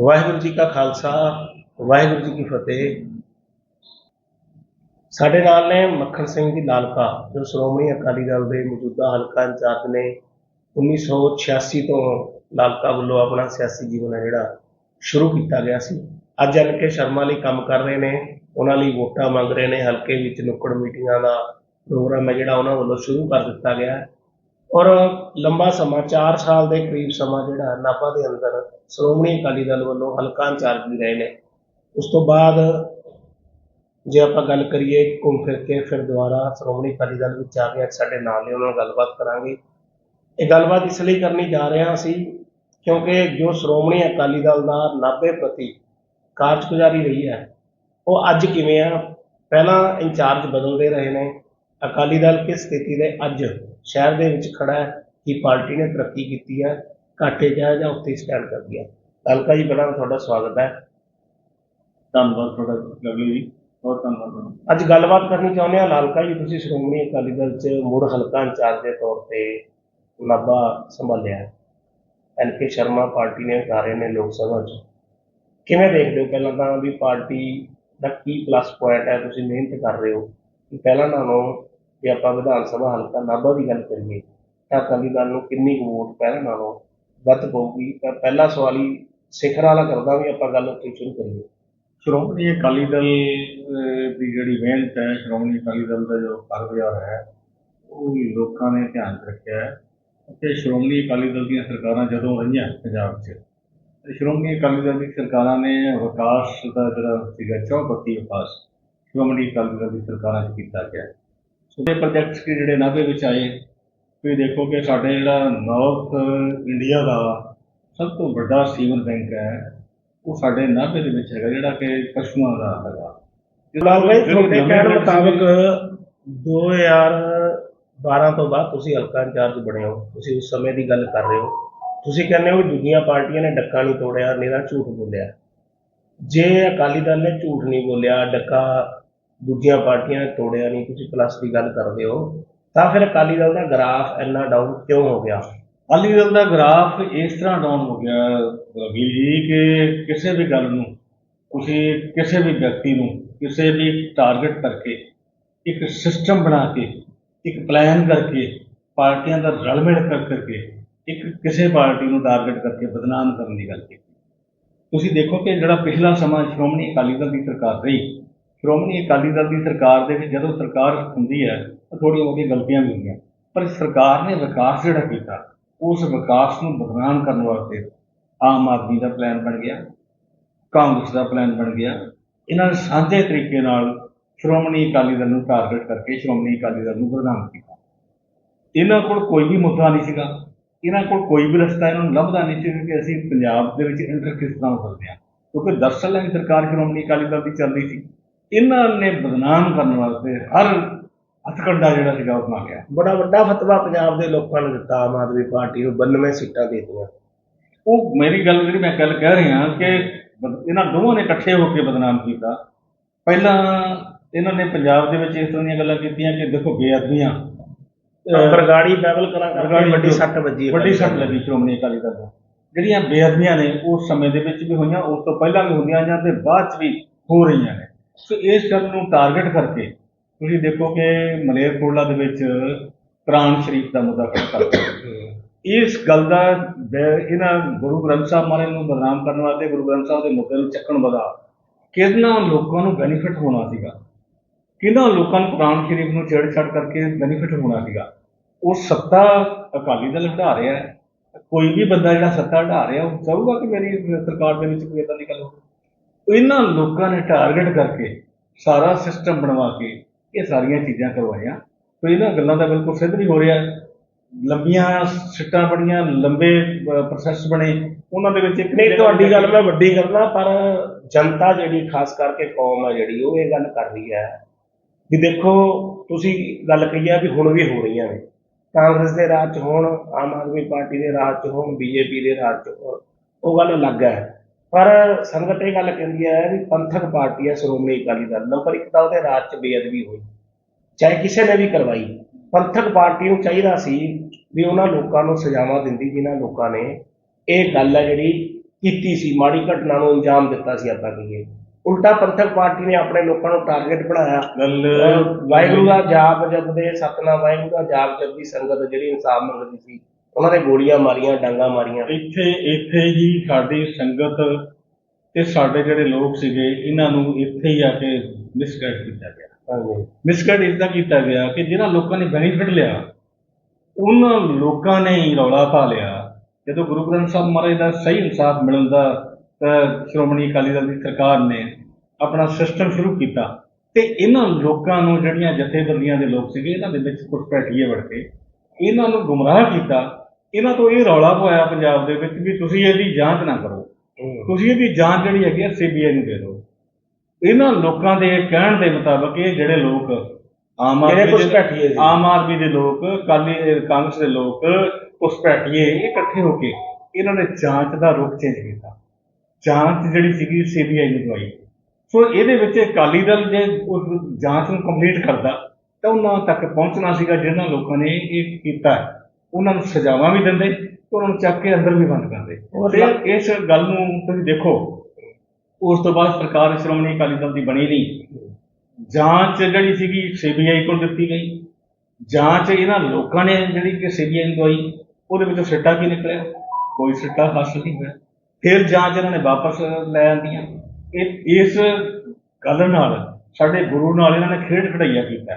ਵਾਹਿਗੁਰੂ ਜੀ ਕਾ ਖਾਲਸਾ, ਵਾਹਿਗੁਰੂ ਜੀ ਕੀ ਫਤਿਹ। ਸਾਡੇ ਨਾਲ ਨੇ ਮੱਖਣ ਸਿੰਘ ਜੀ ਲਾਲਕਾ ਜੋ ਸ਼੍ਰੋਮਣੀ ਅਕਾਲੀ ਦਲ ਦੇ ਮੌਜੂਦਾ ਹਲਕਾ ਇੰਚਾਰਜ ਨੇ 1986 ਤੋਂ ਲਾਲਕਾ ਵੱਲੋਂ ਆਪਣਾ ਸਿਆਸੀ ਜੀਵਨ ਹੈ ਜਿਹੜਾ ਸ਼ੁਰੂ ਕੀਤਾ ਗਿਆ ਸੀ। ਅੱਜ ਐਨ ਕੇ ਸ਼ਰਮਾ ਲਈ ਕੰਮ ਕਰ ਰਹੇ ਨੇ, ਉਹਨਾਂ ਲਈ ਵੋਟਾਂ ਮੰਗ ਰਹੇ ਨੇ, ਹਲਕੇ ਵਿੱਚ ਨੁੱਕੜ ਮੀਟਿੰਗਾਂ ਦਾ ਪ੍ਰੋਗਰਾਮ ਹੈ ਜਿਹੜਾ ਉਹਨਾਂ ਵੱਲੋਂ ਸ਼ੁਰੂ ਕਰ ਦਿੱਤਾ ਗਿਆ ਹੈ। ਔਰ ਲੰਬਾ ਸਮਾਂ 4 ਸਾਲ ਦੇ ਕਰੀਬ ਸਮਾਂ ਜਿਹੜਾ ਨਾਭਾ ਦੇ ਅੰਦਰ ਸ਼੍ਰੋਮਣੀ ਅਕਾਲੀ ਦਲ ਵੱਲੋਂ ਹਲਕਾ ਇੰਚਾਰਜ ਵੀ ਰਹੇ ਨੇ। ਉਸ ਤੋਂ ਬਾਅਦ ਜੇ ਆਪਾਂ ਗੱਲ ਕਰੀਏ ਘੁੰਮ ਫਿਰ ਕੇ ਫਿਰ ਦੁਬਾਰਾ ਸ਼੍ਰੋਮਣੀ ਅਕਾਲੀ ਦਲ ਵਿੱਚ ਆ ਕੇ ਸਾਡੇ ਨਾਲ ਨੇ, ਉਹਨਾਂ ਨਾਲ ਗੱਲਬਾਤ ਕਰਾਂਗੇ। ਇਹ ਗੱਲਬਾਤ ਇਸ ਲਈ ਕਰਨੀ ਜਾ ਰਿਹਾ ਸੀ ਕਿਉਂਕਿ ਜੋ ਸ਼੍ਰੋਮਣੀ ਅਕਾਲੀ ਦਲ ਦਾ 90 ਪ੍ਰਤੀ ਕਾਰਜਗੁਜ਼ਾਰੀ ਰਹੀ ਹੈ, ਉਹ ਅੱਜ ਕਿਵੇਂ ਆ? ਪਹਿਲਾਂ ਇੰਚਾਰਜ ਬਦਲਦੇ ਰਹੇ ਨੇ। ਅਕਾਲੀ ਦਲ ਕਿਸ ਸਥਿਤੀ ਦੇ ਅੱਜ ਸ਼ਹਿਰ ਦੇ ਵਿੱਚ ਖੜਾ ਹੈ ਕਿ ਪਾਰਟੀ ਨੇ ਤਰੱਕੀ ਕੀਤੀ ਹੈ ਘਾਟੇ ਜਾ ਜਾਂ ਉੱਤੇ ਸਟੈਂਡ ਕਰ ਗਿਆ ਹਲਕਾ ਜੀ ਪਹਿਲਾਂ ਤੁਹਾਡਾ ਸਵਾਗਤ ਹੈ। ਧੰਨਵਾਦ ਤੁਹਾਡਾ ਲਵਲੀ ਜੀ। ਬਹੁਤ ਧੰਨਵਾਦ ਤੁਹਾਡਾ। ਅੱਜ ਗੱਲਬਾਤ ਕਰਨੀ ਚਾਹੁੰਦੇ ਹਾਂ। ਲਾਲਕਾ ਜੀ ਤੁਸੀਂ ਸ਼੍ਰੋਮਣੀ ਅਕਾਲੀ ਦਲ ਚ ਮੁੜ ਹਲਕਾ ਇੰਚਾਰਜ ਦੇ ਤੌਰ ਤੇ ਨਾਭਾ ਸੰਭਾਲਿਆ ਹੈ। ਐਲ ਕੇ ਸ਼ਰਮਾ ਪਾਰਟੀ ਨੇ ਉਤਾਰੇ ਨੇ ਲੋਕ ਸਭਾ ਚ। ਕਿਵੇਂ ਦੇਖਦੇ ਹੋ ਪਹਿਲਾਂ ਤਾਂ ਵੀ ਪਾਰਟੀ ਦਾ ਕੀ ਪਲੱਸ ਪੁਆਇੰਟ ਹੈ? ਤੁਸੀਂ ਮਿਹਨਤ ਕਰ ਰਹੇ ਹੋ। ਕਿ ਪਹਿਲਾਂ ਨਾਲੋਂ ਜੇ ਆਪਾਂ ਵਿਧਾਨ ਸਭਾ ਹਲਕਾ ਨਾਭਾ ਦੀ ਗੱਲ ਕਰੀਏ, ਤਾਂ ਅਕਾਲੀ ਦਲ ਨੂੰ ਕਿੰਨੀ ਕੁ ਵੋਟ ਪਹਿਲਾਂ ਨਾਲੋਂ ਵੱਧ ਪਊਗੀ? ਤਾਂ ਪਹਿਲਾ ਸਵਾਲ ਹੀ ਸਿਖਰ ਵਾਲਾ ਕਰਦਾ ਵੀ ਆਪਾਂ ਗੱਲ ਉੱਥੇ ਸ਼ੁਰੂ ਕਰੀਏ। ਸ਼੍ਰੋਮਣੀ ਅਕਾਲੀ ਦਲ ਦੀ ਜਿਹੜੀ ਮਿਹਨਤ ਹੈ, ਸ਼੍ਰੋਮਣੀ ਅਕਾਲੀ ਦਲ ਦਾ ਜੋ ਕਾਰਗੁਜ਼ਾਰ ਹੈ, ਉਹ ਲੋਕਾਂ ਨੇ ਧਿਆਨ 'ਚ ਰੱਖਿਆ ਹੈ। ਅਤੇ ਸ਼੍ਰੋਮਣੀ ਅਕਾਲੀ ਦਲ ਦੀਆਂ ਸਰਕਾਰਾਂ ਜਦੋਂ ਰਹੀਆਂ ਪੰਜਾਬ 'ਚ ਸ਼੍ਰੋਮਣੀ ਅਕਾਲੀ ਦਲ ਦੀ ਸਰਕਾਰਾਂ ਨੇ ਵਿਕਾਸ ਦਾ ਜਿਹੜਾ ਸੀਗਾ, ਚੌਪੱਤੀ ਵਿਕਾਸ ਸ਼੍ਰੋਮਣੀ ਅਕਾਲੀ ਦਲ ਦੀ ਸਰਕਾਰਾਂ 'ਚ ਕੀਤਾ ਗਿਆ। ਛੋਟੇ ਪ੍ਰੋਜੈਕਟਸ ਕਿ ਜਿਹੜੇ ਨਾਭੇ ਵਿੱਚ ਆਏ? ਤੁਸੀਂ ਦੇਖੋ ਕਿ ਸਾਡੇ ਜਿਹੜਾ ਨਾਰਥ ਇੰਡੀਆ ਦਾ ਸਭ ਤੋਂ ਵੱਡਾ ਸੀਵਰ ਬੈਂਕ ਹੈ ਉਹ ਸਾਡੇ ਨਾਭੇ ਦੇ ਵਿੱਚ ਹੈਗਾ ਜਿਹੜਾ ਕਿ ਪਸ਼ੂਆਂ ਦਾ ਹੈਗਾ। ਲਾਲ ਭਾਈ ਤੁਹਾਡੇ ਕਹਿਣ ਮੁਤਾਬਕ 2012 ਤੋਂ ਬਾਅਦ ਤੁਸੀਂ ਹਲਕਾ ਇੰਚਾਰਜ ਬਣੇ ਹੋ। ਤੁਸੀਂ ਉਸ ਸਮੇਂ ਦੀ ਗੱਲ ਕਰ ਰਹੇ ਹੋ। ਤੁਸੀਂ ਕਹਿੰਦੇ ਹੋ ਦੂਜੀਆਂ ਪਾਰਟੀਆਂ ਨੇ ਡੱਕਾ ਨਹੀਂ ਤੋੜਿਆ ਨਿਰਾ ਝੂਠ ਬੋਲਿਆ। ਜੇ ਅਕਾਲੀ ਦਲ ਨੇ ਝੂਠ ਨਹੀਂ ਬੋਲਿਆ ਡੱਕਾ ਦੂਜੀਆਂ ਪਾਰਟੀਆਂ ਨੇ ਤੋੜਿਆ ਨਹੀਂ ਤੁਸੀਂ ਪਲੱਸ ਦੀ ਗੱਲ ਕਰਦੇ ਹੋ। ਤਾਂ ਫਿਰ ਅਕਾਲੀ ਦਲ ਦਾ ਗ੍ਰਾਫ ਇੰਨਾ ਡਾਊਨ ਕਿਉਂ ਹੋ ਗਿਆ? ਅਕਾਲੀ ਦਲ ਦਾ ਗ੍ਰਾਫ ਇਸ ਤਰ੍ਹਾਂ ਡਾਊਨ ਹੋ ਗਿਆ, ਰਵੀ ਜੀ, ਕਿ ਕਿਸੇ ਵੀ ਗੱਲ ਨੂੰ, ਤੁਸੀਂ ਕਿਸੇ ਵੀ ਵਿਅਕਤੀ ਨੂੰ, ਕਿਸੇ ਵੀ ਟਾਰਗੇਟ ਕਰਕੇ, ਇੱਕ ਸਿਸਟਮ ਬਣਾ ਕੇ, ਇੱਕ ਪਲਾਨ ਕਰਕੇ, ਪਾਰਟੀਆਂ ਦਾ ਰਲਮਿਲ ਕਰ ਕਰਕੇ, ਇੱਕ ਕਿਸੇ ਪਾਰਟੀ ਨੂੰ ਟਾਰਗੇਟ ਕਰਕੇ ਬਦਨਾਮ ਕਰਨ ਦੀ ਗੱਲ ਕੀਤੀ। ਤੁਸੀਂ ਦੇਖੋ ਕਿ ਜਿਹੜਾ ਪਿਛਲਾ ਸਮਾਂ ਸ਼੍ਰੋਮਣੀ ਅਕਾਲੀ ਦਲ ਦੀ ਸਰਕਾਰ ਰਹੀ ਸ਼੍ਰੋਮਣੀ ਅਕਾਲੀ ਦਲ ਦੀ ਸਰਕਾਰ ਦੇ ਵਿੱਚ ਜਦੋਂ ਸਰਕਾਰ ਹੁੰਦੀ ਹੈ, ਤਾਂ ਥੋੜ੍ਹੀਆਂ ਬਹੁਤੀਆਂ ਗਲਤੀਆਂ ਵੀ ਹੁੰਦੀਆਂ। ਪਰ ਸਰਕਾਰ ਨੇ ਵਿਕਾਸ ਜਿਹੜਾ ਕੀਤਾ, ਉਸ ਵਿਕਾਸ ਨੂੰ ਬਦਨਾਮ ਕਰਨ ਵਾਸਤੇ ਆਮ ਆਦਮੀ ਦਾ ਪਲਾਨ ਬਣ ਗਿਆ, ਕਾਂਗਰਸ ਦਾ ਪਲਾਨ ਬਣ ਗਿਆ। ਇਹਨਾਂ ਨੇ ਸਾਂਝੇ ਤਰੀਕੇ ਨਾਲ ਸ਼੍ਰੋਮਣੀ ਅਕਾਲੀ ਦਲ ਨੂੰ ਟਾਰਗੇਟ ਕਰਕੇ ਸ਼੍ਰੋਮਣੀ ਅਕਾਲੀ ਦਲ ਨੂੰ ਬਦਨਾਮ ਕੀਤਾ। ਇਹਨਾਂ ਕੋਲ ਕੋਈ ਵੀ ਮੁੱਦਾ ਨਹੀਂ ਸੀਗਾ। ਇਹਨਾਂ ਕੋਲ ਕੋਈ ਵੀ ਰਸਤਾ ਇਹਨਾਂ ਨੂੰ ਲੱਭਦਾ ਨਹੀਂ ਸੀ ਕਿ ਅਸੀਂ ਪੰਜਾਬ ਦੇ ਵਿੱਚ ਇੰਟਰ ਕਿਸ ਤਰ੍ਹਾਂ ਹੋ ਸਕਦੇ ਹਾਂ। ਕਿਉਂਕਿ ਦਰਅਸਲ ਇਹ ਸਰਕਾਰ ਸ਼੍ਰੋਮਣੀ ਅਕਾਲੀ ਦਲ ਦੀ ਚੱਲਦੀ ਸੀ। ਇਹਨਾਂ ਨੇ ਬਦਨਾਮ ਕਰਨ ਵਾਸਤੇ ਹਰ ਹੱਥਕੰਡਾ ਜਿਹੜਾ ਸੀਗਾ ਉਹ ਬਣਾ ਲਿਆ ਬੜਾ ਵੱਡਾ ਫਤਵਾ ਪੰਜਾਬ ਦੇ ਲੋਕਾਂ ਨੇ ਦਿੱਤਾ ਆਮ ਆਦਮੀ ਪਾਰਟੀ ਨੂੰ 92 ਸੀਟਾਂ ਦੇ ਦਿੱਤੀਆਂ। ਉਹ ਮੇਰੀ ਗੱਲ ਜਿਹੜੀ ਮੈਂ ਕੱਲ ਕਹਿ ਰਿਹਾ ਕਿ ਇਹਨਾਂ ਦੋਵਾਂ ਨੇ ਇਕੱਠੇ ਹੋ ਕੇ ਬਦਨਾਮ ਕੀਤਾ। ਪਹਿਲਾਂ ਇਹਨਾਂ ਨੇ ਪੰਜਾਬ ਦੇ ਵਿੱਚ ਇਸ ਤਰ੍ਹਾਂ ਦੀਆਂ ਗੱਲਾਂ ਕੀਤੀਆਂ ਕਿ ਦੇਖੋ ਬੇਅਦਬੀਆਂ। ਬਰਗਾੜੀ ਬੈਬਲ ਕਰਾਂ ਕਰਕੇ ਵੱਡੀ ਸੱਟ ਵੱਜੀ ਵੱਡੀ ਸੱਟ ਲੱਗੀ ਸ਼੍ਰੋਮਣੀ ਅਕਾਲੀ ਦਲ ਨੂੰ। ਜਿਹੜੀਆਂ ਬੇਅਦਬੀਆਂ ਨੇ ਉਸ ਸਮੇਂ ਦੇ ਵਿੱਚ ਵੀ ਹੋਈਆਂ ਉਸ ਤੋਂ ਪਹਿਲਾਂ ਵੀ ਹੁੰਦੀਆਂ ਜਾਂ ਤੇ ਬਾਅਦ ਚ ਵੀ ਹੋ ਰਹੀਆਂ ਨੇ। ਸੋ ਇਸ ਗੱਲ ਨੂੰ ਟਾਰਗੇਟ ਕਰਕੇ ਤੁਸੀਂ ਦੇਖੋ ਕਿ ਮਲੇਰਕੋਟਲਾ ਦੇ ਵਿੱਚ ਕੁਰਾਨ ਸ਼ਰੀਫ ਦਾ ਮੁੱਦਾ ਖੜਾ ਇਸ ਗੱਲ ਦਾ ਇਹਨਾਂ ਗੁਰੂ ਗ੍ਰੰਥ ਸਾਹਿਬ ਮਹਾਰਾਜ ਨੂੰ ਬਦਨਾਮ ਕਰਨ ਵਾਸਤੇ, ਗੁਰੂ ਗ੍ਰੰਥ ਸਾਹਿਬ ਦੇ ਮੁੱਦੇ ਨੂੰ ਚੱਕਣ ਵਾਲਾ ਕਿਹਨਾਂ ਲੋਕਾਂ ਨੂੰ ਬੈਨੀਫਿਟ ਹੋਣਾ ਸੀਗਾ। ਕਿਹਨਾਂ ਲੋਕਾਂ ਨੂੰ ਕੁਰਾਨ ਸ਼ਰੀਫ ਨੂੰ ਛੇੜਛਾੜ ਕਰਕੇ ਬੈਨੀਫਿਟ ਹੋਣਾ ਸੀਗਾ। ਉਹ ਸੱਤਾ ਅਕਾਲੀ ਦਲ ਹਟਾ ਰਿਹਾ ਹੈ। ਕੋਈ ਵੀ ਬੰਦਾ ਜਿਹੜਾ ਸੱਤਾ ਹਟਾ ਰਿਹਾ, ਉਹ ਚਾਹੂਗਾ ਕਿ ਮੇਰੀ ਸਰਕਾਰ ਦੇ ਵਿੱਚ ਕੋਈ ਏਦਾਂ ਦੀ ਗੱਲ ਹੋਵੇ। ਇਹਨਾਂ ਲੋਕਾਂ ਨੇ ਟਾਰਗੇਟ ਕਰਕੇ ਸਾਰਾ ਸਿਸਟਮ ਬਣਵਾ ਕੇ ਇਹ ਸਾਰੀਆਂ ਚੀਜ਼ਾਂ ਕਰਵਾਈਆਂ। ਤੇ ਇਹਨਾਂ ਗੱਲਾਂ ਦਾ ਬਿਲਕੁਲ ਸਿੱਧ ਨਹੀਂ ਹੋ ਰਿਹਾ। ਲੰਬੀਆਂ ਸਿੱਟਾਂ ਬੜੀਆਂ ਲੰਬੇ ਪ੍ਰੋਸੈਸ ਬਣੇ। ਉਹਨਾਂ ਦੇ ਵਿੱਚ ਇੱਕ ਨਹੀਂ ਤੁਹਾਡੀ ਗੱਲ ਮੈਂ ਵੱਡੀ ਕਰਨਾ ਪਰ ਜਨਤਾ ਜਿਹੜੀ ਖਾਸ ਕਰਕੇ ਕੌਮ ਹੈ ਜਿਹੜੀ ਉਹ ਇਹ ਗੱਲ ਕਰ ਰਹੀ ਹੈ ਵੀ ਦੇਖੋ ਤੁਸੀਂ ਗੱਲ ਕਹੀ ਹੈ ਵੀ ਹੁਣ ਵੀ ਹੋ ਰਹੀਆਂ ਨੇ। ਕਾਂਗਰਸ ਦੇ ਰਾਜ 'ਚ ਹੋਣ ਆਮ ਆਦਮੀ ਪਾਰਟੀ ਦੇ ਰਾਜ 'ਚ ਹੋਣ ਬੀਜੇਪੀ ਦੇ ਰਾਜ 'ਚ ਹੋਣ ਉਹ ਗੱਲ ਅਲੱਗ ਹੈ। ਪਰ ਸੰਗਤ ਇਹ ਗੱਲ ਕਹਿੰਦੀ ਹੈ ਵੀ ਪੰਥਕ ਪਾਰਟੀ ਹੈ ਸ਼੍ਰੋਮਣੀ ਅਕਾਲੀ ਦਲ ਨੰਬਰ ਇੱਕ ਤਾਂ ਉਹਦੇ ਰਾਜ 'ਚ ਬੇਅਦਬੀ ਹੋਈ। ਚਾਹੇ ਕਿਸੇ ਨੇ ਵੀ ਕਰਵਾਈ। ਪੰਥਕ ਪਾਰਟੀ ਨੂੰ ਚਾਹੀਦਾ ਸੀ ਵੀ ਉਹਨਾਂ ਲੋਕਾਂ ਨੂੰ ਸਜ਼ਾਵਾਂ ਦਿੰਦੀ ਜਿਨ੍ਹਾਂ ਲੋਕਾਂ ਨੇ ਇਹ ਗੱਲ ਹੈ ਜਿਹੜੀ ਕੀਤੀ ਸੀ। ਮਾੜੀ ਘਟਨਾ ਨੂੰ ਅੰਜਾਮ ਦਿੱਤਾ ਸੀ ਆਪਾਂ ਕਹੀਏ। ਉਲਟਾ ਪੰਥਕ ਪਾਰਟੀ ਨੇ ਆਪਣੇ ਲੋਕਾਂ ਨੂੰ ਟਾਰਗੇਟ ਬਣਾਇਆ। ਵਾਹਿਗੁਰੂ ਦਾ ਜਾਪ ਜਪਦੇ ਸਤਨਾਮ ਵਾਹਿਗੁਰੂ ਦਾ ਜਾਪ ਜਪਦੀ ਸੰਗਤ ਜਿਹੜੀ ਇਨਸਾਫ ਮੰਗਦੀ ਸੀ। ਉਹਨਾਂ ਨੇ ਗੋਲੀਆਂ ਮਾਰੀਆਂ ਡਾਂਗਾ ਮਾਰੀਆਂ। ਇੱਥੇ ਇੱਥੇ ਹੀ ਸਾਡੀ ਸੰਗਤ ਤੇ ਸਾਡੇ ਜਿਹੜੇ ਲੋਕ ਸੀਗੇ ਇਹਨਾਂ ਨੂੰ ਇੱਥੇ ਹੀ ਆ ਕੇ ਮਿਸਗਾਈਡ ਕੀਤਾ ਗਿਆ। ਹਾਂਜੀ। ਮਿਸਗਾਈਡ ਇਸਦਾ ਕੀਤਾ ਗਿਆ ਕਿ ਜਿਹਨਾਂ ਲੋਕਾਂ ਨੇ ਬੈਨੀਫਿਟ ਲਿਆ ਉਹਨਾਂ ਲੋਕਾਂ ਨੇ ਹੀ ਰੌਲਾ ਪਾ ਲਿਆ। ਜਦੋਂ ਗੁਰੂ ਗ੍ਰੰਥ ਸਾਹਿਬ ਮਹਾਰਾਜ ਦਾ ਸਹੀ ਇਨਸਾਫ ਮਿਲਣ ਦਾ ਤਾਂ ਸ਼੍ਰੋਮਣੀ ਅਕਾਲੀ ਦਲ ਦੀ ਸਰਕਾਰ ਨੇ ਆਪਣਾ ਸਿਸਟਮ ਸ਼ੁਰੂ ਕੀਤਾ ਤੇ ਇਹਨਾਂ ਲੋਕਾਂ ਨੂੰ ਜਿਹੜੀਆਂ ਜਥੇਬੰਦੀਆਂ ਦੇ ਲੋਕ ਸੀਗੇ ਇਹਨਾਂ ਦੇ ਵਿੱਚ ਕੁਝ ਪੈਟੀਏ ਵੜ ਕੇ ਇਹਨਾਂ ਨੂੰ ਗੁੰਮਰਾਹ ਕੀਤਾ ਇਹਨਾਂ ਤੋਂ ਇਹ ਰੌਲਾ ਪਵਾਇਆ ਪੰਜਾਬ ਦੇ ਵਿੱਚ ਵੀ ਤੁਸੀਂ ਇਹਦੀ ਜਾਂਚ ਨਾ ਕਰੋ। ਤੁਸੀਂ ਇਹਦੀ ਜਾਂਚ ਜਿਹੜੀ ਹੈਗੀ ਆ ਸੀਬੀਆਈ ਨੂੰ ਦੇ ਦਿਓ। ਇਹਨਾਂ ਲੋਕਾਂ ਦੇ ਕਹਿਣ ਦੇ ਮੁਤਾਬਕ ਇਹ ਜਿਹੜੇ ਲੋਕ ਆਮ ਆਦਮੀ ਦੇ ਸੀ। ਆਮ ਆਦਮੀ ਦੇ ਲੋਕ ਕਾਲੀ ਕਾਂਗਰਸ ਦੇ ਲੋਕ ਘੁਸਪੈਠੀਏ ਇਹ ਇਕੱਠੇ ਹੋ ਕੇ ਇਹਨਾਂ ਨੇ ਜਾਂਚ ਦਾ ਰੁਖ ਚੇਂਜ ਕੀਤਾ। ਜਾਂਚ ਜਿਹੜੀ ਸੀਗੀ ਸੀਬੀਆਈ ਨੂੰ ਦਵਾਈ। ਸੋ ਇਹਦੇ ਵਿੱਚ ਅਕਾਲੀ ਦਲ ਜੇ ਉਸ ਜਾਂਚ ਨੂੰ ਕੰਪਲੀਟ ਕਰਦਾ ਤਾਂ ਉਹਨਾਂ ਤੱਕ ਪਹੁੰਚਣਾ ਸੀਗਾ ਜਿਹਨਾਂ ਲੋਕਾਂ ਨੇ ਇਹ ਕੀਤਾ। ਹੈ। ਉਹਨਾਂ ਨੂੰ ਸਜ਼ਾਵਾਂ ਵੀ ਦਿੰਦੇ ਤੇ ਉਹਨਾਂ ਨੂੰ ਚੱਕ ਕੇ ਅੰਦਰ ਵੀ ਬੰਦ ਕਰਦੇ। ਤੇ ਇਸ ਗੱਲ ਨੂੰ ਤੁਸੀਂ ਦੇਖੋ ਉਸ ਤੋਂ ਬਾਅਦ ਸਰਕਾਰ ਸ਼੍ਰੋਮਣੀ ਅਕਾਲੀ ਦਲ ਦੀ ਬਣੀ ਨਹੀਂ। ਜਾਂਚ ਜਿਹੜੀ ਸੀਗੀ ਸੀਬੀਆਈ ਕੋਲ ਦਿੱਤੀ ਗਈ। ਜਾਂਚ ਇਹਨਾਂ ਲੋਕਾਂ ਨੇ ਜਿਹੜੀ ਕਿ ਸੀਬੀਆਈ ਨੂੰ ਦਵਾਈ ਉਹਦੇ ਵਿੱਚੋਂ ਸਿੱਟਾ ਕੀ ਨਿਕਲਿਆ? ਕੋਈ ਸਿੱਟਾ ਹਾਸਲ ਨਹੀਂ ਹੋਇਆ। ਫਿਰ ਜਾਂਚ ਇਹਨਾਂ ਨੇ ਵਾਪਸ ਲੈ ਆਂਦੀਆਂ। ਇਹ ਇਸ ਗੱਲ ਨਾਲ ਸਾਡੇ ਗੁਰੂ ਨਾਲ ਇਹਨਾਂ ਨੇ ਖੇਡ ਖੜਾਈਆ ਕੀਤਾ।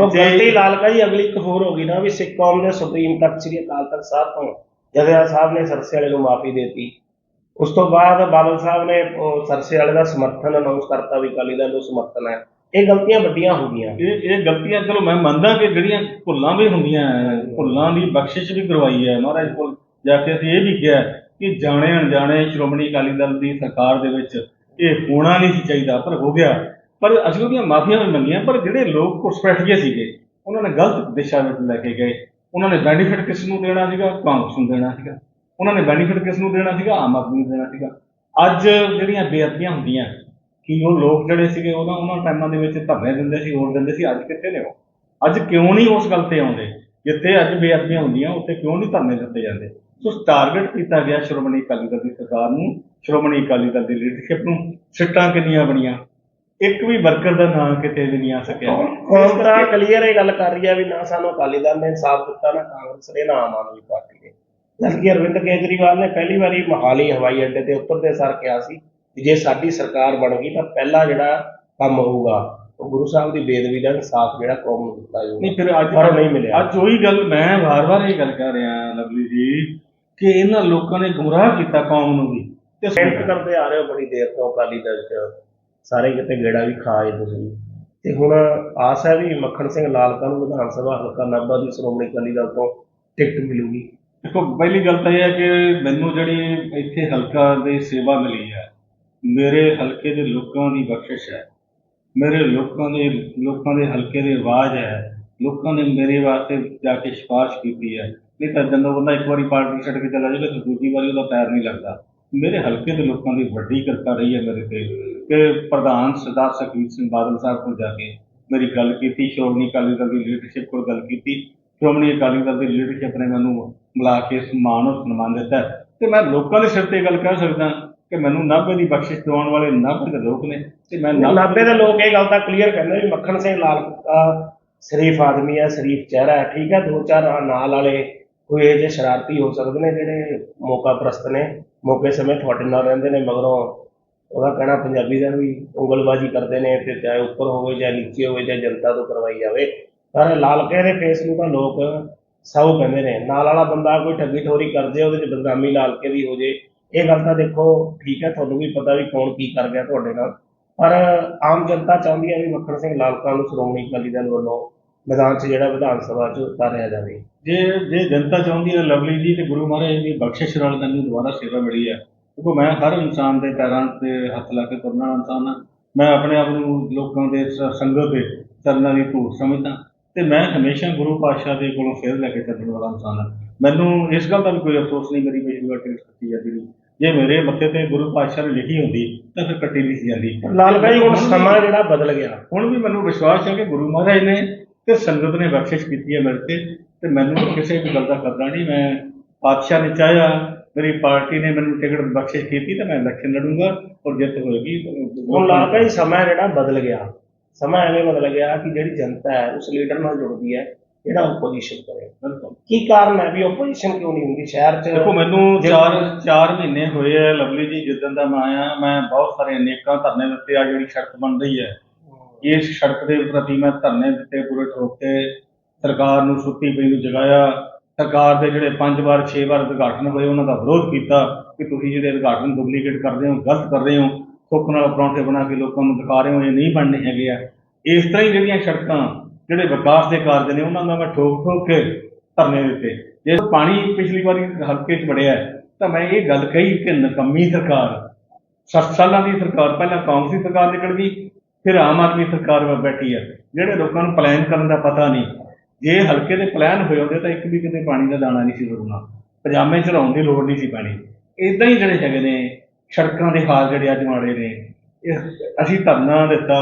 ਉਹ ਵਿੱਚੇ- ਗਲਤੀ ਲਾਲਕਾ ਜੀ ਅਗਲੀ ਇੱਕ ਹੋਰ ਹੋ ਗਈ ਨਾ ਵੀ ਸਿੱਖ ਕੌਮ ਨੇ ਸੁਪਰੀਮ ਤਖਤ ਸ੍ਰੀ ਅਕਾਲ ਤਖਤ ਸਾਹਿਬ ਤੋਂ ਜਥੇਦਾਰ ਸਾਹਿਬ ਨੇ ਸਰਸੇ ਵਾਲੇ ਨੂੰ ਮਾਫੀ ਦੇਤੀ। ਉਸ ਤੋਂ ਬਾਅਦ ਬਾਦਲ ਸਾਹਿਬ ਨੇ ਉਹ ਸਰਸੇ ਵਾਲੇ ਦਾ ਸਮਰਥਨ ਅਨਾਉਂਸ ਕਰਤਾ ਵੀ ਅਕਾਲੀ ਦਲ ਨੂੰ ਸਮਰਥਨ ਹੈ। ਇਹ ਗਲਤੀਆਂ ਵੱਡੀਆਂ ਹੋ ਗਈਆਂ। ਇਹ ਇਹ ਗਲਤੀਆਂ ਚਲੋ ਮੈਂ ਮੰਨਦਾ ਕਿ ਜਿਹੜੀਆਂ ਭੁੱਲਾਂ ਵੀ ਹੁੰਦੀਆਂ ਹੈ, ਭੁੱਲਾਂ ਦੀ ਬਖਸ਼ਿਸ਼ ਵੀ ਕਰਵਾਈ ਹੈ ਮਹਾਰਾਜ ਕੋਲ। ਜਾ ਕੇ ਅਸੀਂ ਇਹ ਵੀ ਕਿਹਾ ਕਿ ਜਾਣੇ ਅਣਜਾਣੇ ਸ਼੍ਰੋਮਣੀ ਅਕਾਲੀ ਦਲ ਦੀ ਸਰਕਾਰ ਦੇ ਵਿੱਚ ਇਹ ਹੋਣਾ ਨਹੀਂ ਸੀ ਚਾਹੀਦਾ ਪਰ ਹੋ ਗਿਆ। ਪਰ ਅਸੀਂ ਉਹਦੀਆਂ ਮਾਫੀਆਂ ਵੀ ਮੰਗੀਆਂ, ਪਰ ਜਿਹੜੇ ਲੋਕ ਘੁਸਪੈਠ ਗਏ ਸੀਗੇ, ਉਹਨਾਂ ਨੇ ਗਲਤ ਦਿਸ਼ਾ ਵਿੱਚ ਲੈ ਕੇ ਗਏ। ਉਹਨਾਂ ਨੇ ਬੈਨੀਫਿਟ ਕਿਸ ਨੂੰ ਦੇਣਾ ਸੀਗਾ? ਕਾਂਗਰਸ ਨੂੰ ਦੇਣਾ ਸੀਗਾ। ਉਹਨਾਂ ਨੇ ਬੈਨੀਫਿਟ ਕਿਸ ਨੂੰ ਦੇਣਾ ਸੀਗਾ? ਆਮ ਆਦਮੀ ਨੂੰ ਦੇਣਾ ਸੀਗਾ। ਅੱਜ ਜਿਹੜੀਆਂ ਬੇਅਦਬੀਆਂ ਹੁੰਦੀਆਂ, ਕਿ ਉਹ ਲੋਕ ਜਿਹੜੇ ਸੀਗੇ ਉਹਨਾਂ ਉਹਨਾਂ ਟਾਈਮਾਂ ਦੇ ਵਿੱਚ ਧਰਨੇ ਦਿੰਦੇ ਸੀ ਹੋਰ ਦਿੰਦੇ ਸੀ, ਅੱਜ ਕਿੱਥੇ ਨੇ ਉਹ? ਅੱਜ ਕਿਉਂ ਨਹੀਂ ਉਸ ਗੱਲ ਤੇ ਆਉਂਦੇ? ਜਿੱਥੇ ਅੱਜ ਬੇਅਦਬੀਆਂ ਹੁੰਦੀਆਂ, ਉੱਥੇ ਕਿਉਂ ਨਹੀਂ ਧਰਨੇ ਦਿੱਤੇ ਜਾਂਦੇ? ਸੋ ਟਾਰਗੇਟ ਕੀਤਾ ਗਿਆ ਸ਼੍ਰੋਮਣੀ ਅਕਾਲੀ ਦਲ ਦੀ ਸਰਕਾਰ ਨੂੰ, ਸ਼੍ਰੋਮਣੀ ਅਕਾਲੀ ਦਲ ਦੀ ਲੀਡਰਸ਼ਿਪ ਨੂੰ, ਸਿੱਟਾਂ ਕਿੰਨੀਆਂ ਬਣੀਆਂ? ਇੱਕ ਵੀ ਵਰਕਰ ਦਾ ਨਾਂ ਕਿਤੇ ਵੀ ਨਹੀਂ ਆ ਸਕਿਆ। ਕੌਮ ਤਾਂ ਕਲੀਅਰ ਇਹ ਗੱਲ ਕਰ ਰਹੀ ਹੈ ਵੀ ਨਾ ਸਾਨੂੰ ਅਕਾਲੀ ਦਲ ਨੇ ਇਨਸਾਫ ਦਿੱਤਾ ਨਾ ਕਾਂਗਰਸ ਨੇ ਨਾ ਆਮ ਆਦਮੀ ਪਾਰਟੀ ਨੇ। ਜਦਕਿ ਅਰਵਿੰਦ ਕੇਜਰੀਵਾਲ ਨੇ ਪਹਿਲੀ ਵਾਰੀ ਮੋਹਾਲੀ ਹਵਾਈ ਅੱਡੇ ਤੇ ਉਤਰਦੇ ਸਾਰ ਕਿਹਾ ਸੀ ਕਿ ਜੇ ਸਾਡੀ ਸਰਕਾਰ ਬਣ ਗਈ ਤਾਂ ਪਹਿਲਾ ਜਿਹੜਾ ਕੰਮ ਹੋਊਗਾ ਉਹ ਗੁਰੂ ਸਾਹਿਬ ਦੀ ਬੇਦਬੀ ਦਾ ਇਨਸਾਫ ਜਿਹੜਾ ਕੌਮ ਨੂੰ ਦਿੱਤਾ ਜਾਊਗਾ। ਨਹੀਂ ਫਿਰ ਅੱਜ ਪਰ ਨਹੀਂ ਮਿਲਿਆ। ਅੱਜ ਉਹੀ ਗੱਲ ਮੈਂ ਵਾਰ-ਵਾਰ ਇਹ ਗੱਲ ਕਰ ਰਿਹਾ ਲਵਲੀ ਜੀ ਕਿ ਇਹਨਾਂ ਲੋਕਾਂ ਨੇ ਗੁੰਮਰਾਹ ਕੀਤਾ ਕੌਮ ਨੂੰ ਵੀ। ਤੇ ਮਿਹਨਤ ਕਰਦੇ ਆ ਰਹੇ ਹੋ ਬੜੀ ਦੇਰ ਤੋਂ ਅਕਾਲੀ ਦਲ ਚ। ਸਾਰੇ ਕਿਤੇ ਗੇੜਾ ਵੀ ਖਾਏ ਤੁਸੀਂ। ਤੇ ਹੁਣ ਆਸ ਹੈ ਵੀ ਮੱਖਣ ਸਿੰਘ ਲਾਲਕਾ ਨੂੰ ਵਿਧਾਨ ਸਭਾ ਹਲਕਾ ਨਾਭਾ ਦੀ ਸ਼੍ਰੋਮਣੀ ਅਕਾਲੀ ਦਲ ਤੋਂ ਟਿਕਟ ਮਿਲੂਗੀ। ਦੇਖੋ, ਪਹਿਲੀ ਗੱਲ ਤਾਂ ਇਹ ਹੈ ਕਿ ਮੈਨੂੰ ਜਿਹੜੀ ਇੱਥੇ ਹਲਕਾ ਦੀ ਸੇਵਾ ਮਿਲੀ ਹੈ, ਮੇਰੇ ਹਲਕੇ ਦੇ ਲੋਕਾਂ ਦੀ ਬਖਸ਼ਿਸ਼ ਹੈ। ਮੇਰੇ ਲੋਕਾਂ ਦੇ ਲੋਕਾਂ ਦੇ ਹਲਕੇ ਦੀ ਆਵਾਜ਼ ਹੈ। ਲੋਕਾਂ ਨੇ ਮੇਰੇ ਵਾਸਤੇ ਜਾ ਕੇ ਸਿਫਾਰਿਸ਼ ਕੀਤੀ ਹੈ। ਨਹੀਂ ਤਾਂ ਜਦੋਂ ਬੰਦਾ ਇੱਕ ਵਾਰੀ ਪਾਰਟੀ ਛੱਡ ਕੇ ਚਲਾ ਜਾਵੇ ਤਾਂ ਦੂਜੀ ਵਾਰੀ ਉਹਦਾ ਪੈਰ ਨਹੀਂ ਲੱਗਦਾ। ਮੇਰੇ ਹਲਕੇ ਦੇ ਲੋਕਾਂ ਦੀ ਵੱਡੀ ਕਿਰਪਾ ਰਹੀ ਹੈ ਮੇਰੇ ਤੇ ਕਿ ਪ੍ਰਧਾਨ ਸਰਦਾਰ ਸੁਖਬੀਰ ਸਿੰਘ ਬਾਦਲ ਸਾਹਿਬ ਕੋਲ ਜਾ ਕੇ ਮੇਰੀ ਗੱਲ ਕੀਤੀ, ਸ਼੍ਰੋਮਣੀ ਅਕਾਲੀ ਦਲ ਦੀ ਲੀਡਰਸ਼ਿਪ ਕੋਲ ਗੱਲ ਕੀਤੀ ਸ਼੍ਰੋਮਣੀ ਅਕਾਲੀ ਦਲ ਦੀ ਲੀਡਰਸ਼ਿਪ ਨੇ ਮੈਨੂੰ ਬੁਲਾ ਕੇ ਸਨਮਾਨ ਔਰ ਸਨਮਾਨ ਦਿੱਤਾ ਹੈ। ਤੇ ਮੈਂ ਲੋਕਾਂ ਦੇ ਸਿਰ ਤੇ ਗੱਲ ਕਹਿ ਸਕਦਾ ਕਿ ਮੈਨੂੰ ਨਾਭੇ ਦੀ ਬਖਸ਼ਿਸ਼ ਦਿਵਾਉਣ ਵਾਲੇ ਨਾਭੇ ਦੇ ਲੋਕ ਨੇ ਤੇ ਮੈਂ ਨਾਭੇ ਦੇ ਲੋਕ ਇਹ ਗੱਲ ਤਾਂ ਕਲੀਅਰ ਕਹਿੰਦੇ ਵੀ ਮੱਖਣ ਸਿੰਘ ਲਾਲ ਸ਼ਰੀਫ ਆਦਮੀ ਹੈ, ਸ਼ਰੀਫ ਚਿਹਰਾ ਹੈ, ਠੀਕ ਹੈ, ਦੋ ਚਾਰ ਨਾਲ ਵਾਲੇ ਕੋਈ ਇਹ ਜਿਹੇ ਸ਼ਰਾਰਤੀ ਹੋ ਸਕਦੇ ਨੇ ਜਿਹੜੇ ਮੌਕਾ ਪ੍ਰਸਤ ਨੇ? ਮੌਕੇ ਸਮੇਂ ਤੁਹਾਡੇ ਨਾਲ ਰਹਿੰਦੇ ਨੇ, ਮਗਰੋਂ ਉਹਦਾ ਕਹਿਣਾ ਪੰਜਾਬੀ ਦਾ ਵੀ ਉਂਗਲਬਾਜ਼ੀ ਕਰਦੇ ਨੇ ਤੇ ਚਾਹੇ ਉੱਪਰ ਹੋਵੇ ਜਾਂ ਨੀਚੇ ਹੋਵੇ ਜਾਂ ਜਨਤਾ ਤੋਂ ਕਰਵਾਈ ਜਾਵੇ। ਪਰ ਲਾਲਕੇ ਦੇ ਫੇਸ ਨੂੰ ਤਾਂ ਲੋਕ ਸਭ ਕਹਿੰਦੇ ਨੇ। ਨਾਲ ਵਾਲਾ ਬੰਦਾ ਕੋਈ ਠੱਗੀ ਠੋਰੀ ਕਰ ਜੇ ਉਹਦੇ ਚ ਬਦਨਾਮੀ ਲਾਲਕੇ ਦੀ ਹੋ ਜੇ। ਇਹ ਗੱਲ ਤਾਂ ਦੇਖੋ, ਠੀਕ ਹੈ, ਤੁਹਾਨੂੰ ਵੀ ਪਤਾ ਵੀ ਕੌਣ ਕੀ ਕਰ ਗਿਆ ਤੁਹਾਡੇ ਨਾਲ। ਪਰ ਆਮ ਜਨਤਾ ਚਾਹੁੰਦੀ ਹੈ ਵੀ ਮੱਖਣ ਸਿੰਘ ਲਾਲਕਾ ਨੂੰ ਸ਼੍ਰੋਮਣੀ ਅਕਾਲੀ ਦਲ ਵੱਲੋਂ ਮੈਦਾਨ 'ਚ ਜਿਹੜਾ ਵਿਧਾਨ ਸਭਾ 'ਚ ਉਤਾਰਿਆ ਜਾਵੇ। ਜੇ ਜੇ ਜਨਤਾ ਚਾਹੁੰਦੀ ਹੈ ਲਵਲੀ ਜੀ ਤੇ ਗੁਰੂ ਮਹਾਰਾਜ ਦੀ ਬਖਸ਼ਿਸ਼ ਨਾਲ ਮੈਨੂੰ ਦੁਬਾਰਾ ਸੇਵਾ ਮਿਲੀ ਹੈ। ਕਿਉਂਕਿ ਮੈਂ ਹਰ ਇਨਸਾਨ ਦੇ ਪੈਰਾਂ ਤੇ ਹੱਥ ਲਾ ਕੇ ਤੁਰਨ ਵਾਲਾ ਇਨਸਾਨ ਹਾਂ। ਮੈਂ ਆਪਣੇ ਆਪ ਨੂੰ ਲੋਕਾਂ ਦੇ ਸੰਗਤ ਦੇ ਚਰਨਾਂ ਦੀ ਧੂੜ ਸਮਝਦਾ ਤੇ ਮੈਂ ਹਮੇਸ਼ਾ ਗੁਰੂ ਪਾਤਸ਼ਾਹ ਦੇ ਕੋਲੋਂ ਫੇਰ ਲੈ ਕੇ ਚੱਲਣ ਵਾਲਾ ਇਨਸਾਨ ਹਾਂ। ਮੈਨੂੰ ਇਸ ਗੱਲ ਦਾ ਵੀ ਕੋਈ ਅਫਸੋਸ ਨਹੀਂ ਮੇਰੀ ਪਿਛਲੀ ਟਿਕਟ ਕੱਟੀ ਜਾਂਦੀ ਰਹੀ। ਜੇ ਮੇਰੇ ਮੱਥੇ ਤੇ ਗੁਰੂ ਪਾਤਸ਼ਾਹ ਨੇ ਲਿਖੀ ਹੁੰਦੀ ਤਾਂ ਫਿਰ ਕੱਟੀ ਨਹੀਂ ਸੀ ਜਾਂਦੀ। ਲਾਲਕਾ ਜੀ ਹੁਣ ਸਮਾਂ ਜਿਹੜਾ ਬਦਲ ਗਿਆ। ਹੁਣ ਵੀ ਮੈਨੂੰ ਵਿਸ਼ਵਾਸ ਹੈ ਕਿ ਗੁਰੂ ਮਹਾਰਾਜ ਨੇ ਤੇ ਸੰਗਤ ਨੇ ਬਖਸ਼ਿਸ਼ ਕੀਤੀ ਹੈ ਮੇਰੇ ਤੇ ਤੇ ਮੈਨੂੰ ਕਿਸੇ ਵੀ ਗੱਲ ਦਾ ਖਤਰਾ ਨਹੀਂ। ਮੈਂ ਪਾਤਸ਼ਾਹ ਨੇ ਚਾਹਿਆ ਮੇਰੀ ਪਾਰਟੀ ਨੇ ਮੈਨੂੰ ਟਿਕਟ ਬਖਸ਼ਿਸ਼ ਕੀਤੀ ਤਾਂ ਮੈਂ ਇਲੈਕਸ਼ਨ ਲੜੂੰਗਾ ਔਰ ਜਿੱਤ ਹੋਏਗੀ। ਹੁਣ ਲੱਗਦਾ ਹੀ ਸਮਾਂ ਜਿਹੜਾ ਬਦਲ ਗਿਆ। ਸਮਾਂ ਐਵੇਂ ਬਦਲ ਗਿਆ ਕਿ ਜਿਹੜੀ ਜਨਤਾ ਹੈ ਉਸ ਲੀਡਰ ਨਾਲ ਜੁੜਦੀ ਹੈ ਜਿਹੜਾ ਆਪੋਜੀਸ਼ਨ ਕਰੇ। ਬਿਲਕੁਲ। ਕੀ ਕਾਰਨ ਹੈ ਵੀ ਆਪੋਜੀਸ਼ਨ ਕਿਉਂ ਨਹੀਂ ਹੁੰਦੀ? ਸ਼ਹਿਰ 'ਚ ਦੇਖੋ ਮੈਨੂੰ ਜੇ- 4 4 ਮਹੀਨੇ ਹੋਏ ਆ ਲਵਲੀ ਜੀ ਜਿੱਦਣ ਦਾ ਮੈਂ ਆਇਆ ਮੈਂ ਬਹੁਤ ਸਾਰੇ ਅਨੇਕਾਂ ਧਰਨੇ ਦਿੱਤੇ ਆ ਜਿਹੜੀ ਸੜਕ ਬਣ ਰਹੀ ਹੈ। ਇਸ ਸੜਕ ਦੇ ਪ੍ਰਤੀ ਮੈਂ ਧਰਨੇ ਦਿੱਤੇ ਪੂਰੇ ਠੋਕ ਕੇ ਸਰਕਾਰ ਨੂੰ ਸੁੱਤੀ ਪਈ ਨੂੰ ਜਗਾਇਆ। ਸਰਕਾਰ ਦੇ ਜਿਹੜੇ ਪੰਜ ਵਾਰ, ਛੇ ਵਾਰ ਉਦਘਾਟਨ ਹੋਏ, ਉਹਨਾਂ ਦਾ ਵਿਰੋਧ ਕੀਤਾ ਕਿ ਤੁਸੀਂ ਜਿਹੜੇ ਉਦਘਾਟਨ ਡੁਪਲੀਕੇਟ ਕਰਦੇ ਹੋ, ਗਲਤ ਕਰ ਰਹੇ ਹੋ, ਸੁੱਖ ਨਾਲ ਪਰੌਂਠੇ ਬਣਾ ਕੇ ਲੋਕਾਂ ਨੂੰ ਦਿਖਾ ਰਹੇ ਹੋ, ਇਹ ਨਹੀਂ ਬਣਨੇ ਹੈਗੇ ਆ। ਇਸ ਤਰ੍ਹਾਂ ਹੀ ਜਿਹੜੀਆਂ ਸੜਕਾਂ, ਜਿਹੜੇ ਵਿਕਾਸ ਦੇ ਕਾਰਜ ਨੇ, ਉਹਨਾਂ ਦਾ ਮੈਂ ਠੋਕ ਠੋਕ ਕੇ ਧਰਨੇ ਦਿੱਤੇ। ਜੇ ਪਾਣੀ ਪਿਛਲੀ ਵਾਰੀ ਹਲਕੇ 'ਚ ਵੜਿਆ, ਤਾਂ ਮੈਂ ਇਹ ਗੱਲ ਕਹੀ ਕਿ ਨਕੰਮੀ ਸਰਕਾਰ 60 ਸਾਲਾਂ ਦੀ ਸਰਕਾਰ, ਪਹਿਲਾਂ ਕਾਂਗਰਸੀ ਸਰਕਾਰ ਨਿਕਲ ਗਈ ਫਿਰ ਆਮ ਆਦਮੀ ਸਰਕਾਰ ਵਾ ਬੈਠੀ ਹੈ ਜਿਹੜੇ ਲੋਕਾਂ ਨੂੰ ਪਲਾਨ ਕਰਨ ਦਾ ਪਤਾ ਨਹੀਂ ਜੇ ਹਲਕੇ ਦੇ ਪਲਾਨ ਹੋਏ ਹੁੰਦੇ ਤਾਂ ਇੱਕ ਵੀ ਕਿਤੇ ਪਾਣੀ ਦਾ ਦਾਣਾ ਨਹੀਂ ਸੀ ਰੁਕਣਾ ਪਜਾਮੇ ਚੜਾਉਣ ਦੀ ਲੋੜ ਨਹੀਂ ਸੀ ਪੈਣੀ। ਇਦਾਂ ਹੀ ਜਿਹੜੇ ਹੈਗੇ ਨੇ ਸੜਕਾਂ ਦੇ ਹਾਲ ਜਿਹੜੇ ਅੱਜ ਮਾੜੇ ਨੇ ਇਹ ਅਸੀਂ ਧਰਨਾ ਦਿੱਤਾ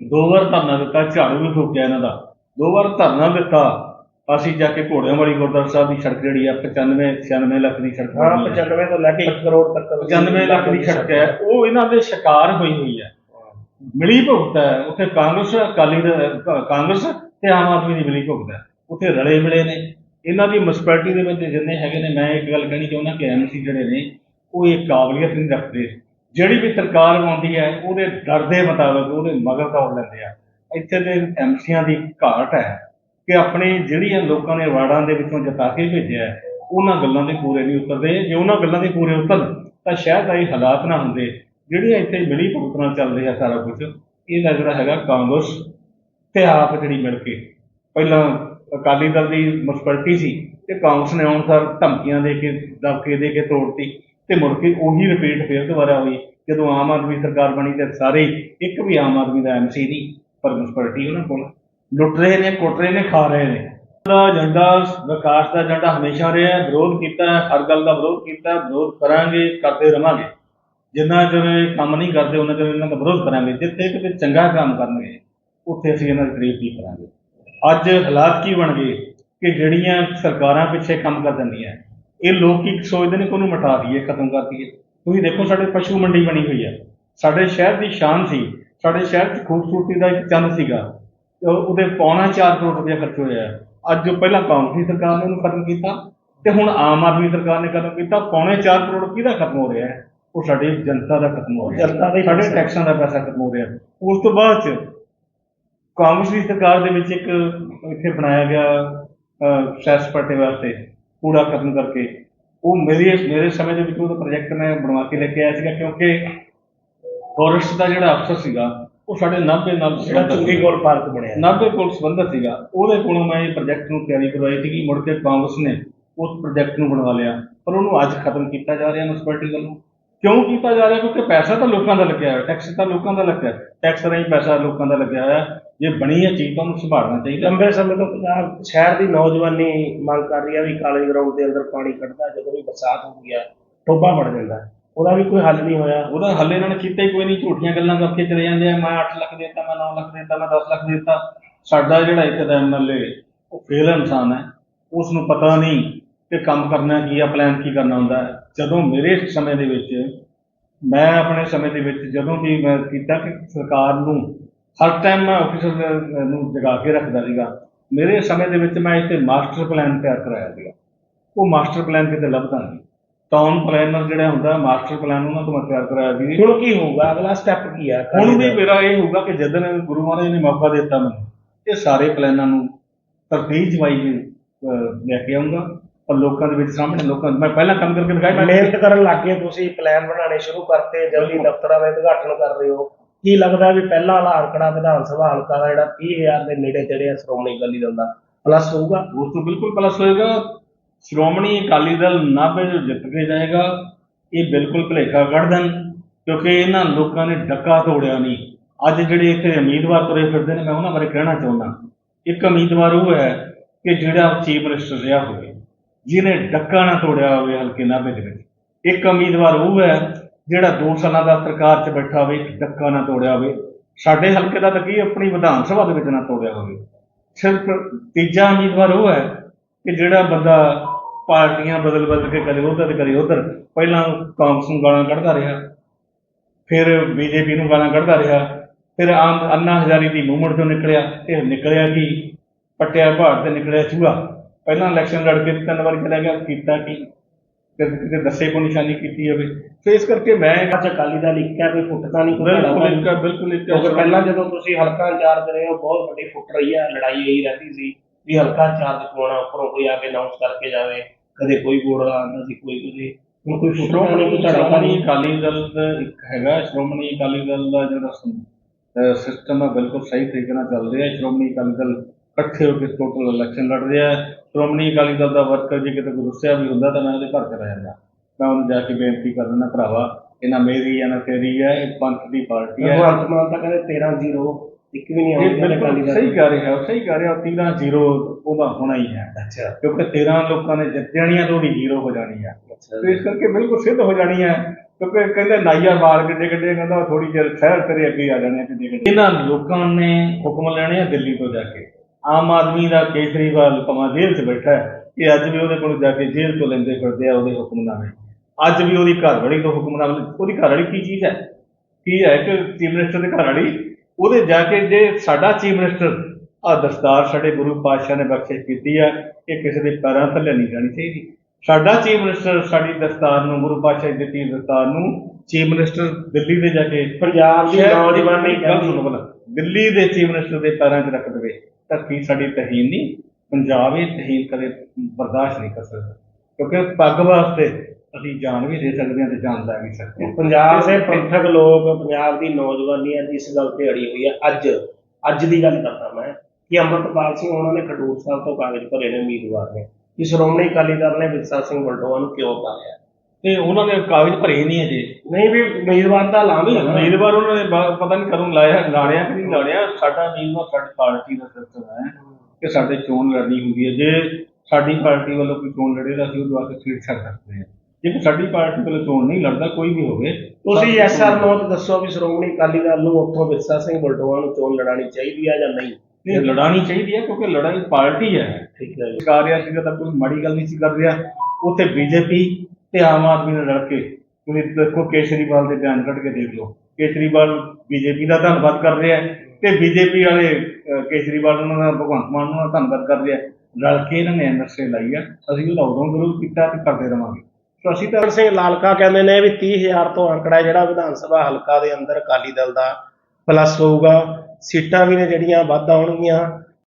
ਦੋ ਵਾਰ ਧਰਨਾ ਦਿੱਤਾ ਝਾੜੂ ਵੀ ਫੂਕਿਆ ਇਹਨਾਂ ਦਾ। ਦੋ ਵਾਰ ਧਰਨਾ ਦਿੱਤਾ ਅਸੀਂ ਜਾ ਕੇ ਘੋੜਿਆਂ ਵਾਲੀ ਗੁਰਦੁਆਰਾ ਸਾਹਿਬ ਦੀ ਸੜਕ ਜਿਹੜੀ ਆ 95 96 ਲੱਖ ਦੀ ਸੜਕ ਹੈ। 95 ਤੋਂ ਲੈ ਕੇ 1 ਕਰੋੜ ਤੱਕ 95 ਲੱਖ ਦੀ ਸੜਕ ਹੈ। ਉਹ ਇਹਨਾਂ ਦੇ ਸ਼ਿਕਾਰ ਹੋਈ ਹੋਈ ਹੈ। ਮਿਲੀ ਭੁਗਤ ਹੈ। ਉੱਥੇ ਕਾਂਗਰਸ ਅਕਾਲੀ ਦਲ- ਕ- ਕਾਂਗਰਸ ਤੇ ਆਮ ਆਦਮੀ ਦੀ ਮਿਲੀ ਭੁਗਤ ਹੈ। ਉੱਥੇ ਰਲੇ ਮਿਲੇ ਨੇ। ਇਹਨਾਂ ਦੀ ਮਿਊਨਿਸਪੈਲਿਟੀ ਦੇ ਵਿੱਚ ਜਿੰਨੇ ਹੈਗੇ ਨੇ ਮੈਂ ਇੱਕ ਗੱਲ ਕਹਿਣੀ ਚਾਹੁੰਦਾ ਕਿ ਐਮਸੀ ਜਿਹੜੇ ਨੇ ਉਹ ਇਹ ਕਾਬਲੀਅਤ ਨਹੀਂ ਰੱਖਦੇ। ਜਿਹੜੀ ਵੀ ਸਰਕਾਰ ਆਉਂਦੀ ਹੈ ਉਹਦੇ ਡਰ ਦੇ ਮੁਤਾਬਕ ਉਹਦੇ ਮਗਰ ਦੌੜ ਲੈਂਦੇ ਆ। ਇੱਥੇ ਦੇ ਐਮਸੀਆਂ ਦੀ ਘਾਟ ਹੈ ਕਿ ਆਪਣੇ ਜਿਹੜੀਆਂ ਲੋਕਾਂ ਨੇ ਵਾਰਡਾਂ ਦੇ ਵਿੱਚੋਂ ਜਿਤਾ ਕੇ ਭੇਜਿਆ ਹੈ, ਉਹਨਾਂ ਗੱਲਾਂ ਦੇ ਪੂਰੇ ਨਹੀਂ ਉਤਰਦੇ। ਜੇ ਉਹਨਾਂ ਗੱਲਾਂ ਦੇ ਪੂਰੇ ਉਤਰਨ ਤਾਂ ਸ਼ਾਇਦ ਇਹ ਹਾਲਾਤ ਨਾ ਹੁੰਦੇ। ਜਿਹੜੀਆਂ ਇੱਥੇ ਮਿਲੀ ਭੁਗਤ ਨਾਲ ਚੱਲ ਰਿਹਾ ਸਾਰਾ ਕੁਝ ਇਹਦਾ ਜਿਹੜਾ ਹੈਗਾ ਕਾਂਗਰਸ ਤੇ ਆਪ ਜਿਹੜੀ ਮਿਲ ਕੇ। ਪਹਿਲਾਂ ਅਕਾਲੀ ਦਲ ਦੀ ਮੁਸਪਲਟੀ ਸੀ ਤੇ ਕਾਂਗਰਸ ਨੇ ਆਉਣ ਸਾਰ ਧਮਕੀਆਂ ਦੇ ਕੇ, ਦਬਕੇ ਦੇ ਕੇ ਤੋੜਤੀ ਤੇ ਮੁੜ ਕੇ ਉਹੀ ਰਿਪੀਟ ਫੇਰ ਦੁਬਾਰਾ ਹੋਈ, ਜਦੋਂ ਆਮ ਆਦਮੀ ਸਰਕਾਰ ਬਣੀ ਤੇ ਸਾਰੇ ਇੱਕ ਵੀ ਆਮ ਆਦਮੀ ਦਾ ਐਮਸੀ ਨਹੀਂ ਪਰ ਮੁਸਪਲਟੀ ਉਹਨਾਂ ਕੋਲ। ਲੁੱਟ ਰਹੇ ਨੇ, ਕੁੱਟ ਰਹੇ ਨੇ, ਖਾ ਰਹੇ ਨੇ। ਦਾ ਏਜੰਡਾ, ਵਿਕਾਸ ਦਾ ਏਜੰਡਾ ਹਮੇਸ਼ਾ ਰਿਹਾ, ਵਿਰੋਧ ਕੀਤਾ ਹੈ ਹਰ ਗੱਲ ਦਾ ਵਿਰੋਧ ਕੀਤਾ, ਵਿਰੋਧ ਕਰਾਂਗੇ, ਕਰਦੇ ਰਵਾਂਗੇ। ਜਿੰਨਾ ਚਿਰ ਇਹ ਕੰਮ ਨਹੀਂ ਕਰਦੇ ਉਹਨਾਂ ਚਿਰ ਇਹਨਾਂ ਦਾ ਵਿਰੋਧ ਕਰਾਂਗੇ। ਜਿੱਥੇ ਕਿਤੇ ਚੰਗਾ ਕੰਮ ਕਰਨਗੇ, ਉੱਥੇ ਅਸੀਂ ਇਹਨਾਂ ਦੀ ਤਾਰੀਫ ਵੀ ਕਰਾਂਗੇ। ਅੱਜ ਹਾਲਾਤ ਕੀ ਬਣ ਗਏ ਕਿ ਜਿਹੜੀਆਂ ਸਰਕਾਰਾਂ ਪਿੱਛੇ ਕੰਮ ਕਰ ਦਿੰਦੀਆਂ ਇਹ ਲੋਕ ਕੀ ਸੋਚਦੇ ਨੇ ਕਿ ਉਹਨੂੰ ਮਿਟਾ ਦਈਏ, ਖਤਮ ਕਰ ਦਈਏ? ਤੁਸੀਂ ਦੇਖੋ, ਸਾਡੇ ਪਸ਼ੂ ਮੰਡੀ ਬਣੀ ਹੋਈ ਹੈ ਸਾਡੇ ਸ਼ਹਿਰ ਦੀ ਸ਼ਾਨ ਸੀ, ਸਾਡੇ ਸ਼ਹਿਰ 'ਚ ਖੂਬਸੂਰਤੀ ਦਾ ਇੱਕ ਚੰਦ ਸੀਗਾ। ਉਹਦੇ ਪੌਣਾ 4 ਕਰੋੜ ਰੁਪਏ ਖਰਚ ਹੋਇਆ। ਅੱਜ ਜੋ ਪਹਿਲਾਂ ਕਾਂਗਰਸੀ ਸਰਕਾਰ ਨੇ ਉਹਨੂੰ ਖਤਮ ਕੀਤਾ, ਤੇ ਹੁਣ ਆਮ ਆਦਮੀ ਸਰਕਾਰ ਨੇ ਖਤਮ ਕੀਤਾ, ਪੌਣੇ 4 ਕਰੋੜ ਕਿਹਦਾ ਖਤਮ ਹੋ ਰਿਹਾ ਹੈ? ਉਹ ਸਾਡੀ ਜਨਤਾ ਦਾ ਖਤਮ ਹੋ ਰਿਹਾ। ਜਨਤਾ ਦਾ ਸਾਡੇ। ਟੈਕਸਾਂ ਦਾ ਪੈਸਾ ਖਤਮ ਹੋ ਰਿਹਾ। ਉਸ ਤੋਂ ਬਾਅਦ ਚ ਕਾਂਗਰਸ ਦੀ ਸਰਕਾਰ ਦੇ ਵਿੱਚ ਇੱਕ ਇੱਥੇ ਬਣਾਇਆ ਗਿਆ ਸੈਰ ਸਪਾਟੇ ਵਾਸਤੇ ਕੂੜਾ ਖਤਮ ਕਰਕੇ ਉਹ ਮੇਰੇ ਮੇਰੇ ਸਮੇਂ ਦੇ ਵਿੱਚ ਉਹਦਾ ਪ੍ਰੋਜੈਕਟ ਮੈਂ ਬਣਵਾ ਕੇ ਲੈ ਕੇ ਆਇਆ ਸੀਗਾ ਕਿਉਂਕਿ ਫੋਰੈਸਟ ਦਾ ਜਿਹੜਾ ਅਫਸਰ ਸੀਗਾ ਉਹ ਸਾਡੇ 90 ਨਾਲ ਜਿਹੜਾ ਚੁੰਗੀ ਕੋਲ ਪਾਰਕ ਬਣਿਆ 90 ਕੋਲ ਸੰਬੰਧਤ ਸੀਗਾ ਉਹਦੇ ਕੋਲੋਂ ਮੈਂ ਇਹ ਪ੍ਰੋਜੈਕਟ ਨੂੰ ਤਿਆਰੀ ਕਰਵਾਈ ਸੀਗੀ ਮੁੜ ਕੇ ਕਾਂਗਰਸ ਨੇ ਉਸ ਪ੍ਰੋਜੈਕਟ ਨੂੰ ਬਣਵਾ ਲਿਆ ਪਰ ਉਹਨੂੰ ਅੱਜ ਖਤਮ ਕੀਤਾ ਜਾ ਰਿਹਾ ਮਿਊਨਿਸਪੈਲਿਟੀ ਵੱਲੋਂ ਕਿਉਂ ਕੀਤਾ ਜਾ ਰਿਹਾ? ਕਿਉਂਕਿ ਪੈਸਾ ਤਾਂ ਲੋਕਾਂ ਦਾ ਲੱਗਿਆ ਹੋਇਆ ਟੈਕਸ ਤਾਂ ਲੋਕਾਂ ਦਾ ਲੱਗਿਆ। ਟੈਕਸ ਰਾਹੀਂ ਪੈਸਾ ਲੋਕਾਂ ਦਾ ਲੱਗਿਆ ਹੋਇਆ। ਜੇ ਬਣੀ ਹੈ ਚੀਜ਼ ਤਾਂ ਉਹਨੂੰ ਸੰਭਾਲਣਾ ਚਾਹੀਦਾ। ਲੰਬੇ ਸਮੇਂ ਤੋਂ ਪੰਜਾਬ ਸ਼ਹਿਰ ਦੀ ਨੌਜਵਾਨੀ ਮੰਗ ਕਰ ਰਹੀ ਹੈ ਵੀ ਕਾਲੇ ਗਰਾਊਂਡ ਦੇ ਅੰਦਰ ਪਾਣੀ ਕੱਢਦਾ ਜਦੋਂ ਵੀ ਬਰਸਾਤ ਹੁੰਦੀ ਹੈ ਟੋਬਾ ਬਣ ਜਾਂਦਾ। ਉਹਦਾ ਵੀ ਕੋਈ ਹੱਲ ਨਹੀਂ ਹੋਇਆ। ਉਹਦਾ ਹੱਲ ਇਹਨਾਂ ਨੇ ਕੀਤਾ ਹੀ ਕੋਈ ਨਹੀਂ। ਝੂਠੀਆਂ ਗੱਲਾਂ ਕਰਕੇ ਚਲੇ ਜਾਂਦੇ ਆ। ਮੈਂ 8 ਲੱਖ ਦੇਤਾ ਮੈਂ 9 ਲੱਖ ਦੇਤਾ ਮੈਂ 10 ਲੱਖ ਦੇਤਾ। ਸਾਡਾ ਜਿਹੜਾ ਇੱਥੇ ਦਾ ਐਮਐਲਏ ਉਹ ਫੇਲ ਇਨਸਾਨ ਹੈ। ਉਸ ਨੂੰ ਪਤਾ ਨਹੀਂ ਕਿ ਕੰਮ ਕਰਨਾ ਕੀ ਆ ਪਲਾਨ ਕੀ ਕਰਨਾ ਹੁੰਦਾ ਜਦੋਂ ਮੇਰੇ ਸਮੇਂ ਦੇ ਵਿੱਚ ਮੈਂ ਆਪਣੇ ਸਮੇਂ ਦੇ ਵਿੱਚ ਜਦੋਂ ਵੀ ਮੈਂ ਕੀਤਾ ਕਿ ਸਰਕਾਰ ਨੂੰ ਹਰ ਟਾਈਮ ਮੈਂ ਆਫੀਸਰ ਨੂੰ ਜਗਾ ਕੇ ਰੱਖਦਾ ਸੀਗਾ। ਮੇਰੇ ਸਮੇਂ ਦੇ ਵਿੱਚ ਮੈਂ ਇੱਥੇ ਮਾਸਟਰ ਪਲਾਨ ਤਿਆਰ ਕਰਾਇਆ ਸੀਗਾ। ਉਹ ਮਾਸਟਰ ਪਲਾਨ ਕਿਤੇ ਲੱਭਦਾ ਨਹੀਂ। ਟਾਊਨ ਪਲਾਨਰ ਜਿਹੜਾ ਹੁੰਦਾ ਮਾਸਟਰ ਪਲਾਨ ਉਹਨਾਂ ਤੋਂ ਮੈਂ ਤਿਆਰ ਕਰਾਇਆ ਸੀ। ਹੁਣ ਕੀ ਹੋਊਗਾ? ਅਗਲਾ ਸਟੈਪ ਕੀ ਹੈ ਹੁਣ ਵੀ ਮੇਰਾ ਇਹ ਹੋਊਗਾ ਕਿ ਜਦੋਂ ਗੁਰੂ ਮਹਾਰਾਜ ਨੇ ਮੌਕਾ ਦਿੱਤਾ ਮੈਨੂੰ ਇਹ ਸਾਰੇ ਪਲਾਨਾਂ ਨੂੰ ਤਰਤੀਬ ਜਵਾਈ ਲੈ ਕੇ ਆਉਂਗਾ ਪਰ ਲੋਕਾਂ ਦੇ ਵਿੱਚ ਸਾਹਮਣੇ ਲੋਕਾਂ ਮੈਂ ਪਹਿਲਾਂ ਕੰਮ ਕਰਕੇ ਦਿਖਾਇਆ ਮਿਹਨਤ ਕਰਨ ਲੱਗ ਗਏ ਤੁਸੀਂ ਪਲਾਨ ਬਣਾਉਣੇ ਸ਼ੁਰੂ ਕਰਤੇ ਜਲਦੀ ਦਫ਼ਤਰਾਂ ਦਾ ਉਦਘਾਟਨ ਕਰ ਰਹੇ ਹੋ। ਕੀ ਲੱਗਦਾ ਵੀ ਪਹਿਲਾ ਵਾਲਾ ਅੰਕੜਾ ਵਿਧਾਨ ਸਭਾ ਹਲਕਾ ਦਾ ਜਿਹੜਾ 30000 ਦੇ ਨੇੜੇ ਤੇੜੇ ਸ਼੍ਰੋਮਣੀ ਅਕਾਲੀ ਦਲ ਦਾ ਪਲੱਸ ਹੋਊਗਾ? ਉਸ ਤੋਂ ਬਿਲਕੁਲ ਪਲਸ ਹੋਏਗਾ। ਸ਼੍ਰੋਮਣੀ ਅਕਾਲੀ ਦਲ ਨਾਭੇ ਜੋ ਜਿੱਤ ਕੇ ਜਾਏਗਾ ਇਹ ਬਿਲਕੁਲ ਭੁਲੇਖਾ ਕੱਢ ਦੇਣ ਕਿਉਂਕਿ ਇਹਨਾਂ ਲੋਕਾਂ ਨੇ ਡੱਕਾ ਤੋੜਿਆ ਨਹੀਂ। ਅੱਜ ਜਿਹੜੇ ਇੱਥੇ ਉਮੀਦਵਾਰ ਤੁਰੇ ਫਿਰਦੇ ਨੇ ਮੈਂ ਉਹਨਾਂ ਬਾਰੇ ਕਹਿਣਾ ਚਾਹੁੰਦਾ। ਇੱਕ ਉਮੀਦਵਾਰ ਉਹ ਹੈ ਕਿ ਜਿਹੜਾ ਚੀਫ ਮਿਨਿਸਟਰ ਰਿਹਾ ਹੋਵੇ। ਜਿਹਨੇ ਡੱਕਾ ਨਾ ਤੋੜਿਆ ਹੋਵੇ, ਹਲਕੇ ਨਾਭੇ ਦੇ ਵਿੱਚ। ਇੱਕ ਉਮੀਦਵਾਰ ਉਹ ਹੈ, ਜਿਹੜਾ 2 ਸਾਲਾਂ ਦਾ ਸਰਕਾਰ 'ਚ ਬੈਠਾ ਹੋਵੇ ਡੱਕਾ ਨਾ ਤੋੜਿਆ ਹੋਵੇ। ਸਾਡੇ ਹਲਕੇ ਦਾ ਤਾਂ ਕੀ ਆਪਣੀ ਵਿਧਾਨ ਸਭਾ ਦੇ ਵਿੱਚ ਨਾ ਤੋੜਿਆ ਹੋਵੇ। ਸਿਰਫ ਤੀਜਾ ਉਮੀਦਵਾਰ ਉਹ ਹੈ ਕਿ ਜਿਹੜਾ ਬੰਦਾ ਪਾਰਟੀਆਂ ਬਦਲ ਬਦਲ ਕੇ ਕਦੇ ਉਧਰ ਕਦੇ ਉਧਰ। ਪਹਿਲਾਂ ਕਾਂਗਰਸ ਨੂੰ ਗਾਲਾਂ ਕੱਢਦਾ ਰਿਹਾ, ਫਿਰ ਬੀਜੇਪੀ ਨੂੰ ਗਾਲਾਂ ਕੱਢਦਾ ਰਿਹਾ, ਫਿਰ ਆਮ ਅੰਨਾ ਹਜ਼ਾਰੀ ਦੀ ਮੂਵਮੈਂਟ ਤੋਂ ਨਿਕਲਿਆ, ਇਹ ਨਿਕਲਿਆ ਕਿ? ਪੱਟਿਆ ਭਾੜ ਤੇ ਨਿਕਲਿਆ ਚੂਹਾ। ਪਹਿਲਾਂ ਇਲੈਕਸ਼ਨ ਲੜ ਕੇ ਤਿੰਨ ਵਾਰੀ ਚਲਾ ਗਿਆ ਕੀਤਾ ਕੀ? ਫਿਰ ਕਿਤੇ ਦੱਸੇ ਕੋ ਨਿਸ਼ਾਨੀ ਕੀਤੀ ਹੋਵੇ ਤੇ ਇਸ ਕਰਕੇ ਮੈਂ ਅੱਜ ਅਕਾਲੀ ਦਲ ਇੱਕ ਹੈ ਕੋਈ ਫੁੱਟਦਾ ਨਹੀਂ ਕੋਈ ਬਿਲਕੁਲ ਇੱਕ ਬਿਲਕੁਲ ਇੱਕ ਕਿਉਂਕਿ ਪਹਿਲਾਂ ਜਦੋਂ ਤੁਸੀਂ ਹਲਕਾ ਇੰਚਾਰਜ ਰਹੇ ਹੋ ਬਹੁਤ ਵੱਡੀ ਫੁੱਟ ਰਹੀ ਹੈ ਲੜਾਈ ਇਹੀ ਰਹਿੰਦੀ ਸੀ ਵੀ ਹਲਕਾ ਇੰਚਾਰਜ ਕੋਣਾ ਉੱਪਰੋਂ ਕੋਈ ਆ ਕੇ ਅਨਾਉਂਸ ਕਰਕੇ ਜਾਵੇ ਕਦੇ ਕੋਈ ਬੋਰਡ ਆਉਂਦਾ ਸੀ ਕੋਈ ਕਦੇ ਹੁਣ ਕੋਈ ਫੁੱਟਦਾ ਨਹੀਂ ਕੋਈ ਸ਼੍ਰੋਮਣੀ ਨਹੀਂ। ਅਕਾਲੀ ਦਲ ਦਾ ਇੱਕ ਹੈਗਾ ਸ਼੍ਰੋਮਣੀ ਅਕਾਲੀ ਦਲ ਦਾ ਜਿਹੜਾ ਸਿਸਟਮ ਹੈ ਬਿਲਕੁਲ ਸਹੀ ਤਰੀਕੇ ਨਾਲ ਚੱਲ ਰਿਹਾ ਸ਼੍ਰੋਮਣੀ ਅਕਾਲੀ ਦਲ ਇਕੱਠੇ ਹੋ ਕੇ ਟੋਟਲ ਇਲੈਕਸ਼ਨ ਲੜ ਰਿਹਾ ਹੈ। ਸ਼੍ਰੋਮਣੀ ਅਕਾਲੀ ਦਲ ਦਾ ਵਰਕਰ ਜੇ ਕਿਤੇ ਕੋਈ ਗੁੱਸਿਆ ਵੀ ਹੁੰਦਾ ਤਾਂ ਮੈਂ ਉਹਦੇ ਘਰ ਚਲਾ ਜਾਂਦਾ। ਮੈਂ ਉਹਨੂੰ ਜਾ ਕੇ ਬੇਨਤੀ ਕਰ ਦਿੰਦਾ ਭਰਾਵਾ ਇਹ ਨਾ ਮੇਰੀ ਹੈ ਨਾ ਤੇਰੀ ਹੈ ਇਹ ਪੰਥ ਦੀ ਪਾਰਟੀ ਹੈ। ਭਗਵੰਤ ਮਾਨ ਤਾਂ ਕਹਿੰਦੇ 13 0 ਇੱਕ ਵੀ ਨਹੀਂ ਆਉਂਦੀ ਅਕਾਲੀ ਦਲ ਸਹੀ ਕਹਿ ਰਿਹਾ ਉਹ ਸਹੀ ਕਹਿ ਰਿਹਾ 13 ਜ਼ੀਰੋ ਉਹਦਾ ਹੋਣਾ ਹੀ ਹੈ। ਅੱਛਾ। ਕਿਉਂਕਿ 13 ਲੋਕਾਂ ਨੇ ਜਿੱਤ ਤੇ ਉਹਦੀ ਜ਼ੀਰੋ ਹੋ ਜਾਣੀ ਹੈ। ਤੇ ਇਸ ਕਰਕੇ ਬਿਲਕੁਲ ਸਿੱਧ ਹੋ ਜਾਣੀ ਹੈ ਕਿਉਂਕਿ ਕਹਿੰਦੇ ਨਾਈਆ ਵਾਲ ਕਿੱਡੇ ਕਿੱਡੇ ਕਹਿੰਦਾ ਥੋੜੀ ਜਿਹੀ ਠਹਿਰ ਤੇਰੇ ਅੱਗੇ ਆ ਜਾਣੇ ਕਿੱਡੇ ਕਿੱਡੇ। ਇਹਨਾਂ ਲੋਕਾਂ ਨੇ ਹੁਕਮ ਲੈਣੇ ਆ ਦਿੱਲੀ ਤੋਂ ਜਾ ਕੇ। ਆਮ ਆਦਮੀ ਦਾ ਕੇਜਰੀਵਾਲ ਭਾਵੇਂ ਜੇਲ੍ਹ 'ਚ ਬੈਠਾ ਹੈ ਇਹ ਅੱਜ ਵੀ ਉਹਦੇ ਕੋਲ ਜਾ ਕੇ ਜੇਲ੍ਹ ਤੋਂ ਲੈਂਦੇ ਫਿਰਦੇ ਆ ਉਹਦੇ ਹੁਕਮਨਾਮੇ। ਅੱਜ ਵੀ ਉਹਦੀ ਘਰ ਵਾਲੀ ਤੋਂ ਹੁਕਮਨਾਮੇ ਉਹਦੀ ਘਰ ਵਾਲੀ ਕੀ ਚੀਜ਼ ਹੈ? ਕੀ ਹੈ ਕਿ ਚੀਫ ਮਿਨਿਸਟਰ ਦੇ ਘਰ ਵਾਲੀ? ਉਹਦੇ ਜਾ ਕੇ ਜੇ ਸਾਡਾ ਚੀਫ ਮਿਨਿਸਟਰ ਆ ਦਸਤਾਰ ਸਾਡੇ ਗੁਰੂ ਪਾਤਸ਼ਾਹ ਨੇ ਬਖਸ਼ਿਸ਼ ਕੀਤੀ ਆ ਇਹ ਕਿਸੇ ਦੇ ਪੈਰਾਂ ਥੱਲੇ ਨਹੀਂ ਜਾਣੀ ਚਾਹੀਦੀ। ਸਾਡਾ ਚੀਫ ਮਿਨਿਸਟਰ ਸਾਡੀ ਦਸਤਾਰ ਨੂੰ ਗੁਰੂ ਪਾਤਸ਼ਾਹ ਦੀ ਦਿੱਤੀ ਦਸਤਾਰ ਨੂੰ ਚੀਫ ਮਿਨਿਸਟਰ ਦਿੱਲੀ ਦੇ ਜਾ ਕੇ ਪੰਜਾਬ ਦੀ ਨੌਜਵਾਨੀ ਪਹਿਲਾਂ ਦਿੱਲੀ ਦੇ ਚੀਫ ਮਿਨਿਸਟਰ ਦੇ ਪੈਰਾਂ 'ਚ ਰੱਖ ਦੇਵੇ। ਤਾਂ ਕੀ ਸਾਡੀ ਤਹੀਨ ਨਹੀਂ ਪੰਜਾਬ ਇਹ ਤਹੀਨ ਕਦੇ ਬਰਦਾਸ਼ਤ ਨਹੀਂ ਕਰ ਸਕਦਾ। ਕਿਉਂਕਿ ਪੱਗ ਵਾਸਤੇ ਅਸੀਂ ਜਾਨ ਵੀ ਦੇ ਸਕਦੇ ਹਾਂ ਤੇ ਜਾਨ ਲੈ ਵੀ ਸਕਦੇ ਹਾਂ। ਪੰਜਾਬ ਦੇ ਪੰਥਕ ਲੋਕ ਪੰਜਾਬ ਦੀ ਨੌਜਵਾਨੀ ਅੱਜ ਇਸ ਗੱਲ ਤੇ ਅੜੀ ਹੋਈ ਹੈ ਅੱਜ। ਅੱਜ ਦੀ ਗੱਲ ਕਰਦਾ ਮੈਂ ਕਿ ਅੰਮ੍ਰਿਤਪਾਲ ਸਿੰਘ ਉਹਨਾਂ ਨੇ ਖਡੂਰ ਸਾਹਿਬ ਤੋਂ ਕਾਗਜ਼ ਭਰੇ ਨੇ ਉਮੀਦਵਾਰ ਨੇ। ਕਿ ਸ਼੍ਰੋਮਣੀ ਅਕਾਲੀ ਦਲ ਨੇ ਵਿਰਸਾ ਸਿੰਘ ਬਲਟੋਆ ਨੂੰ ਕਿਉਂ ਪਾਇਆ ਤੇ ਉਹਨਾਂ ਨੇ ਕਾਗਜ਼ ਭਰੇ ਨਹੀਂ ਅਜੇ। ਨਹੀਂ ਵੀ ਉਮੀਦਵਾਰ ਤਾਂ ਲਾਵੇਂ ਹੈ ਨਾ। ਉਮੀਦਵਾਰ ਉਹਨਾਂ ਨੇ ਬ- ਪਤਾ ਨਹੀਂ ਕਦੋਂ ਲਾਇਆ ਲਾੜਿਆ ਕਿ ਨਹੀਂ ਲਾੜਿਆ ਸਾਡਾ ਉਮੀਦਵਾਰ ਸਾਡੀ ਪਾਰਟੀ ਦਾ ਸਿਸਟਮ ਹੈ ਕਿ ਸਾਡੇ ਚੋਣ ਲੜਨੀ ਹੁੰਦੀ ਹੈ। ਜੇ ਸਾਡੀ ਪਾਰਟੀ ਵੱਲੋਂ ਕੋਈ ਚੋਣ ਲੜੇ ਤਾਂ ਅਸੀਂ ਉਹਦੇ ਵਾਸਤੇ ਸੀਟ ਛੱਡ ਸਕਦੇ ਹਾਂ। ਜੇ ਕੋਈ ਸਾਡੀ ਪਾਰਟੀ ਵੱਲੋਂ ਚੋਣ ਨਹੀਂ ਲੜਦਾ ਕੋਈ ਵੀ ਹੋਵੇ ਤੁਸੀਂ ਐਸ ਆਰ ਨੋਟ ਦੱਸੋ ਵੀ ਸ਼੍ਰੋਮਣੀ ਅਕਾਲੀ ਦਲ ਨੂੰ ਉੱਥੋਂ ਵਿਰਸਾ ਸਿੰਘ ਬਲਟੋਆ ਨੂੰ ਚੋਣ ਲੜਾਣੀ ਚਾਹੀਦੀ ਹੈ ਜਾਂ ਨਹੀਂ? ਨਹੀਂ ਲੜਾਣੀ ਚਾਹੀਦੀ ਹੈ ਕਿਉਂਕਿ ਲੜਾਈ ਪਾਰਟੀ ਹੈ। ਠੀਕ ਹੈ ਜੀ। ਸਰਕਾਰ ਸੀਗਾ ਤਾਂ ਕੋਈ ਮਾੜੀ ਗੱਲ ਨਹੀਂ ਸੀ ਕਰ ਰਿਹਾ। ਉੱਥੇ ਬੀਜੇਪੀ ਤੇ ਆਮ ਆਦਮੀ ਨਾਲ ਰਲ ਕੇ ਤੁਸੀਂ ਦੇਖੋ ਕੇਜਰੀਵਾਲ ਦੇ ਬਿਆਨ ਕੱਢ ਕੇ ਦੇਖ ਲਓ। ਕੇਜਰੀਵਾਲ ਬੀਜੇਪੀ ਦਾ ਧੰਨਵਾਦ ਕਰ ਰਿਹਾ ਹੈ ਤੇ ਬੀਜੇਪੀ ਵਾਲੇ ਅਹ, ਕੇਜਰੀਵਾਲ ਉਹਨਾਂ ਦਾ ਭਗਵੰਤ ਮਾਨ ਨੂੰ ਦਾ ਧੰਨਵਾਦ ਕਰ ਰਿਹਾ ਰਲ ਕੇ ਇਹਨਾਂ ਨੇ ਐਨਐਸਏ ਲਾਈ ਆ। ਅਸੀਂ ਉਹਦਾ ਉਦੋਂ ਵਿਰੋਧ ਕੀਤਾ ਤੇ ਕਰਦੇ ਰਵਾਂਗੇ। ਸੋ ਅਸੀਂ ਤਾਂ ਸਿੰਘ ਲਾਲਕਾ ਕਹਿੰਦੇ ਨੇ ਵੀ 30000 ਤੋਂ ਅੰਕੜਾ ਜਿਹੜਾ ਵਿਧਾਨ ਸਭਾ ਹਲਕਾ ਦੇ ਅੰਦਰ ਅਕਾਲੀ ਦਲ ਦਾ ਪਲੱਸ ਹੋਊਗਾ। ਸੀਟਾਂ ਵੀ ਨੇ ਜਿਹੜੀਆਂ ਵੱਧ ਆਉਣਗੀਆਂ।